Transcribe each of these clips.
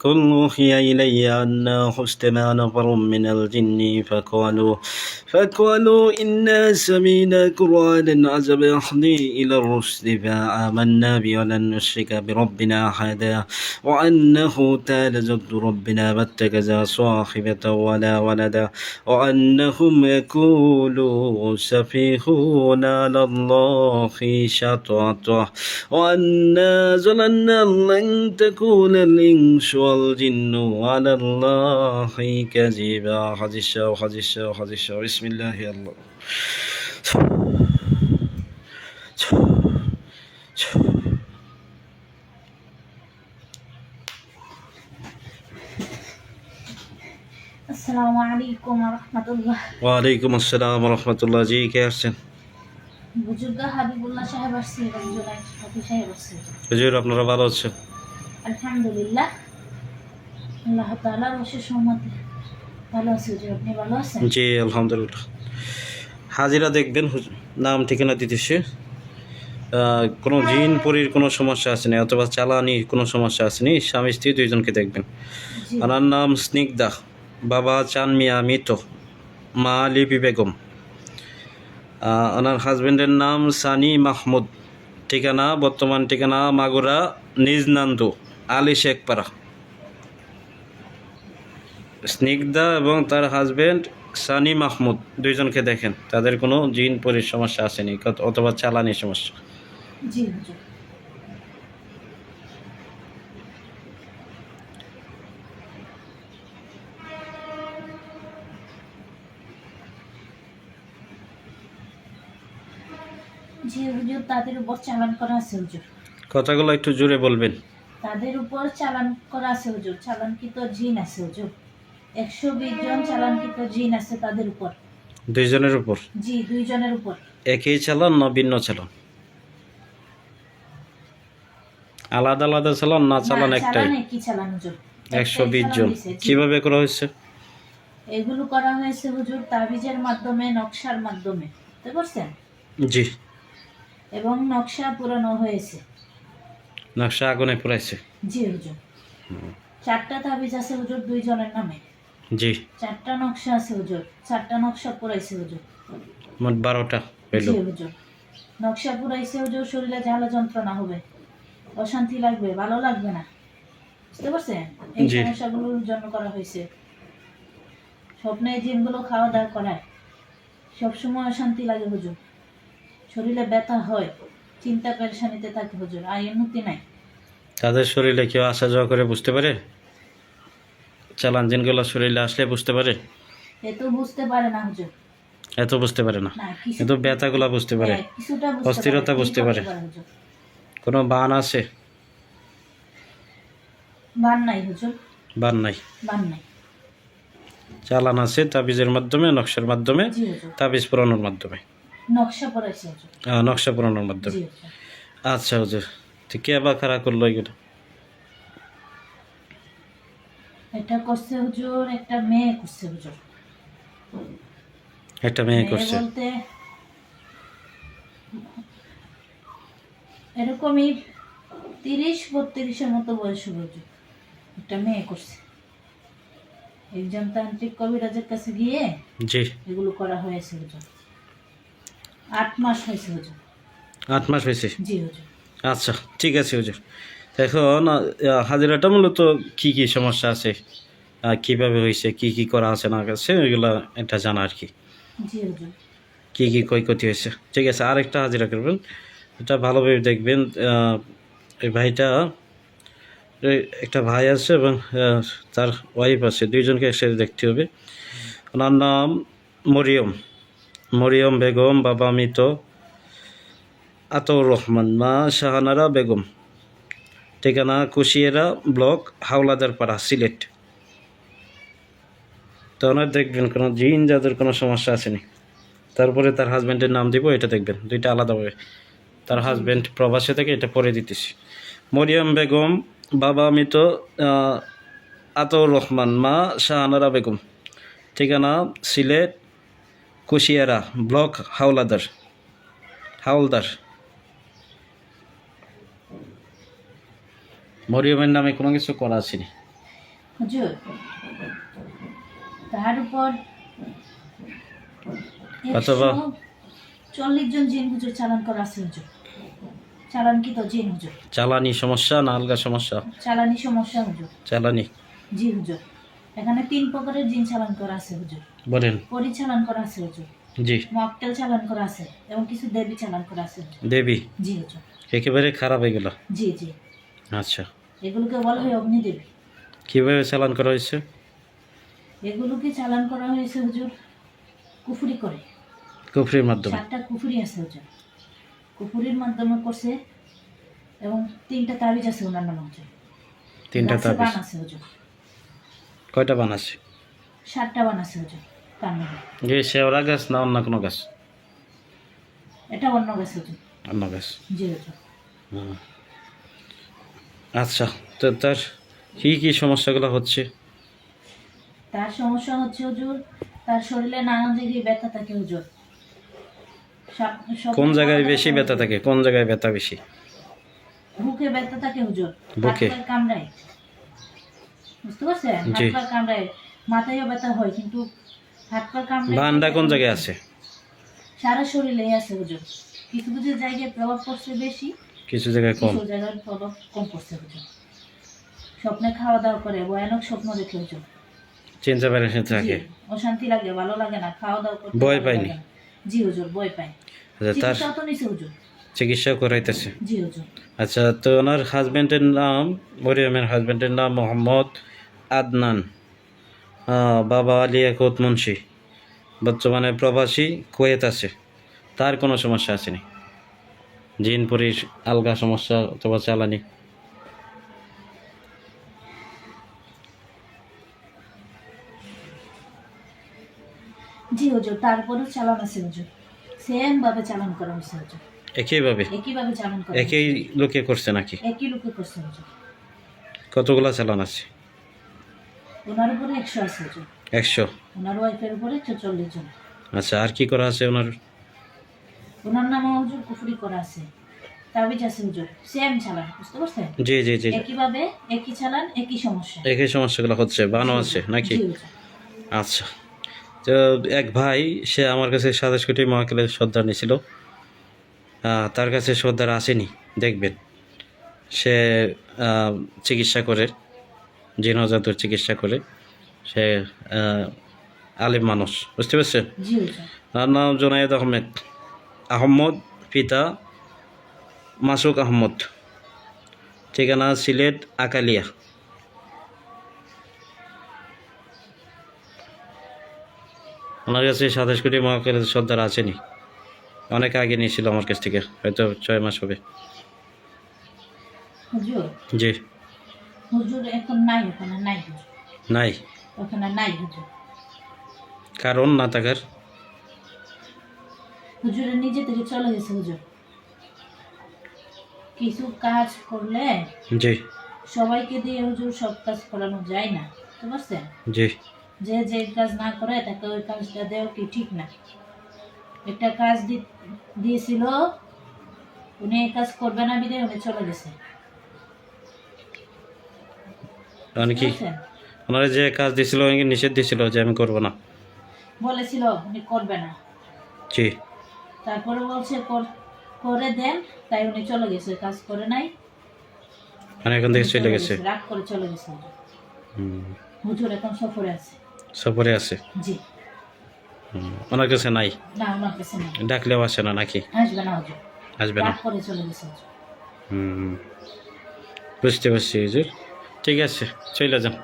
قل أوحي إلي أنه استمع نفر من الجن فقالوا فقالوا إنا سمينا قرآنا عجب يهدي إلى الرشد فآمنا به ولن نشرك بربنا أحدا وأنه تعالى جد ربنا ما صاحبة ولا ولدا وأنهم يقولوا سفيهون على الله شططا وأنا ظننا لن تكون الإنس والجن على الله كذبا حديث الشاو حديث الشاو حديث الشاو بسم الله الله আসসালামু আলাইকুম রহমতুল্লাহ ওয়ালাইকুম আসসালাম রহমতুল্লাহ জি কে আসছেন বুজুর্গ হাবিবুল্লাহ সাহেব আসছি এবং জোনাই হাফি সাহেব আসছি হুজুর আপনারা ভালো আছেন আলহামদুলিল্লাহ আল্লাহ তাআলার অশেষ রহমতে ভালো আছি হুজুর আপনি ভালো আছেন? জি আলহামদুলিল্লাহ। হাজিরা দেখবেন নাম ঠিকানা দিতেছে কোনো জিন পরির কোনো সমস্যা আছে না অথবা চালানি কোনো সমস্যা আসেনি স্বামী স্ত্রী দুইজনকে দেখবেন। ওনার নাম স্নিগ্ধা বাবা চান মিয়া মৃত মা লিপি বেগম। ওনার হাজবেন্ডের নাম সানি মাহমুদ। ঠিকানা বর্তমান ঠিকানা মাগুরা নিজনান্দু আলী শেখপাড়া। স্নিগ্ধা এবং তার হাজবেন্ড সানি মাহমুদ দুইজনকে দেখেন। তাদের কোনো জিন পরির সমস্যা আসেনি অথবা চালানি সমস্যা। জি হুজুর জি হুজুর তাদের উপর চালান করা আছে হুজুর। কথাগুলো একটু জোরে বলবেন। তাদের উপর চালান করা আছে হুজুর। চালানকৃত জিন আছে হুজুর। একশো বিশ জন চালানকৃত জিন আছে তাদের উপর। দুইজনের উপর? জি দুইজনের উপর। একই চালান না ভিন্ন চালান? আলাদা আলাদা চালান না চালান একটাই? একই চালান হুজুর। একশো বিশ জন। কীভাবে করা হয়েছে? এগুলো করা হয়েছে হুজুর তাবিজের মাধ্যমে নকশার মাধ্যমে। বুঝতে পারছেন? জি। এবং নকশা পুরানো হয়েছে। নকশা আগুনে পুরাইছে জি হুজুর। চারটা তাবিজ আছে হুজুর দুইজনের নামে। জি। চারটা নকশা আছে হুজুর। চারটা নকশা হুজুর। মোট বারোটা পেল হুজুর। নকশা হুজুর শরীরে জ্বালা যন্ত্রণা হবে অশান্তি লাগবে ভালো লাগবে না। বুঝতে পারছেন? এই। সমস্যাগুলোর জন্য করা হয়েছে। স্বপ্নে খাওয়া দাওয়া করায়। সবসময় অশান্তি লাগে হুজুর। শরীরে ব্যথা হয় চিন্তা পেরেশানিতে থাকে হুজুর আয় উন্নতি নাই। তাদের শরীরে কেউ আসা যাওয়া করে বুঝতে পারে? চালান জিনগুলো শরীরে আসলে বুঝতে পারে? এ তো বুঝতে পারে না হুজুর। এত বুঝতে পারে না। কিন্তু ব্যথাগুলো বুঝতে পারে। হ্যাঁ, কিছুটা বুঝতে অস্থিরতা বুঝতে পারে। কোনো বান আছে? বান নাই হুজুর। বান নাই? বান নাই। চালান আছে তাবিজের মাধ্যমে নকশার মাধ্যমে তাবিজ পুরানোর মাধ্যমে? নকশা পড়াইছে নকশা পুরানোর মাধ্যমে। আচ্ছা হুজুর। তো কে বা খারাপ করল এগুলো? এটা করছে হুজুর একটা মেয়ে করছে হুজুর। একটা মেয়ে করছে। বলতে এরকমই তিরিশ বত্রিশের মতো বয়স হুজুর। একটা মেয়ে করছে। একজন তান্ত্রিক কবিরাজের কাছে গিয়ে জি। এগুলো করা হয়েছে হুজুর। আট মাস হয়েছে হুজুর। আট মাস হয়েছে? জি হুজুর। আচ্ছা ঠিক আছে হুজুর। এখন হাজিরাটা মূলত কি কি সমস্যা আছে? কীভাবে হয়েছে কি কি করা আছে না আছে ওইগুলো এটা জানা আর কি। কি কি ক্ষয়ক্ষতি হয়েছে? ঠিক আছে আরেকটা হাজিরা করবেন। এটা ভালোভাবে দেখবেন এই ভাইটা একটা ভাই আছে এবং তার ওয়াইফ আছে। দুইজনকে একসাথে দেখতে হবে। ওনার নাম মরিয়ম। মরিয়ম বেগম বাবা মৃত। আতর রহমান মা শাহানারা বেগম। ঠিকানা কুশিয়ারা ব্লক হাওলাদার পাড়া সিলেট। তো ওনার দেখবেন কোনো জিন যাদের কোনো সমস্যা আসেনি। তারপরে তার হাজব্যান্ডের নাম দিব, এটা দেখবেন। দুইটা আলাদাভাবে তার হাজব্যান্ড প্রবাসে থেকে, এটা পরে দিতেছি। মরিয়ম বেগম, বাবা মৃত আতর রহমান, মা শাহানারা বেগম। ঠিকানা সিলেট, কুশিয়ারা ব্লক হাওলাদার। হাওলদার। মরিয়মের নামে কোনো কিছু করা আসেনি। হুজুর তার উপর অথবা- চল্লিশ জন জিন হুজুর চালান করা আছে হুজুর। চালান কি তো জিন হুজুর। চালানি সমস্যা না আলগা সমস্যা? চালানি সমস্যা হুজুর। চালানি। জি হুজুর। এখানে তিন প্রকারের জিন চালান করা আছে হুজুর। বলেন। পরিচালন করা আছে হুজুর। জি। মকটেল চালান করা আছে এবং কিছু দেবী চালান করা আছে দেবী? জি হুজুর। একেবারে খারাপ হয়ে গেল। জি জি। আচ্ছা। এগুলোকে বলা হয় অগ্নিদেবী। কীভাবে চালান করা হয়েছে? এগুলোকে চালান করা হয়েছে হুজুর কুফুরি করে। কুফরির মাধ্যমে? চারটা কুফুরি আছে হুজুর। কুফুরির মাধ্যমে করছে এবং তিনটা তাবিজ আছে ওনার নাম হুজুর তিনটা তাবিজ? আছে হুজুর। কয়টা বানাচ্ছে সাতটা বান আছে হুজুর তার নামে যে শেওড়া গাছ না অন্য কোনো গাছ? এটা অন্য গাছ হুজুর। অন্য গাছ। জি হুজুর। হুম। আচ্ছা তো তার কি কি সমস্যাগুলো হচ্ছে? তার সমস্যা হচ্ছে হুজুর তার শরীরে নানা জায়গায় ব্যথা থাকে হুজুর। কোন জায়গায় বেশি ব্যথা থাকে? কোন জায়গায় ব্যথা বেশি? বুকে ব্যথা থাকে হুজুর বুকে? কামড়ায়। বুঝতে পারছেন? হাত পা কামড়ায় মাথায়ও ব্যথা হয় কিন্তু হাত পা কামড়ায় বানটা কোন জায়গায় আছে? সারা শরীরে আছে হুজুর। কিছু কিছু জায়গায় প্রভাব পড়ছে বেশি কিছু জায়গায় কম। কিছু জায়গায় প্রভাব কম পড়ছে হুজুর স্বপ্নে খাওয়া দাওয়া করে ভয়ানক স্বপ্ন দেখে হুজুর চিন্তা থাকে। অশান্তি লাগে ভালো লাগে না খাওয়া দাওয়া করতে ভয় ভালো পায়নি? লাগে না। জি হুজুর ভয় পাই। আচ্ছা তার তো নিছে হুজুর। চিকিৎসা করাইতেছে। জি হুজুর। আচ্ছা তো ওনার হাজব্যান্ডের নাম মরিয়মের হাজব্যান্ডের নাম মোহাম্মদ আদনান। বাবা আলী একত মুন্সি। বর্তমানে প্রবাসী কুয়েত আছে। তার কোনো সমস্যা আসেনি জিনপুরীর আলগা সমস্যা অথবা চালানি জি হুজুর তারপরেও চালান আছে হুজুর। সেম ভাবে চালান করা হয়েছে হুজুর। একইভাবে? একইভাবে চালান করা একই লোকে করছে নাকি? একই লোকে করছে হুজুর। কতগুলা চালান আছে? ওনার উপরে একশো আছে হুজুর। একশো? ওনার ওয়াইফের উপরে একশো চল্লিশ জন। আচ্ছা আর কি করা আছে ওনার? ওনার নামও হুজুর কুফরি করা আছে। তাবিজ আছে হুজুর। সেম চালান বুঝতে পারছেন? জি জি জি একইভাবে একই চালান একই সমস্যা। একই সমস্যাগুলো হচ্ছে বানও আছে নাকি? আচ্ছা। তো এক ভাই সে আমার কাছে সাতাশ কোটি মহাকালের সর্দার নিয়েছিল। তার কাছে সর্দার আসেনি দেখবেন। সে চিকিৎসা করে জিনজাতুর চিকিৎসা করে। সে আলিম মানুষ বুঝতে পারছেন? তার নাম জোনায়েদ আহমেদ। আহমদ পিতা মাসুক আহমদ। ঠিকানা সিলেট আকালিয়া। ওনার কাছে সাতাশ কোটি মহাকালের সর্দার আছেনি। অনেক আগে নিয়েছিল আমার কাছ থেকে হয়তো ছয় মাস হবে। জি। নাই নাই কারণ না থাকার। হুজুরের নিজে থেকে চলে গেছে হুজুর। কিছু কাজ করলে জি। সবাইকে দিয়ে হুজুর সব কাজ করানো যায় না বুঝতে পারছেন? জি। যে যে কাজ না করে তাকে ওই কাজটা দেওয়া কি ঠিক না? একটা কাজ দিয়েছিল উনি এই কাজ করবে না বিদে উনি চলে গেছে। মানে কি ওনারা যে কাজ দিয়েছিল আমাকে নিষেধ দিয়েছিল যে আমি করব না? বলেছিল উনি করবে না। জি। তারপরে বলছে করে দেন। তাই উনি চলে গেছে কাজ করে নাই। মানে এখান থেকে চলে গেছে? রাগ করে চলে গেছে হুজুর। এখন সফরে আছে। সফরে আছে? জি। ওনার কাছে নাই? না ওনার কাছে নেই। ডাকলেও আসে না নাকি? আসবে না হুজুর। আসবে না? করে চলে গেছে হুম বুঝতে পারছি হুজুর। ঠিক আছে চলে যান।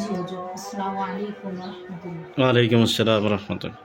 জি হুজুর আসসালামু আলাইকুম রহমতুল্লাহ। ওয়ালাইকুম আসসালাম রহমতুল্লাহ।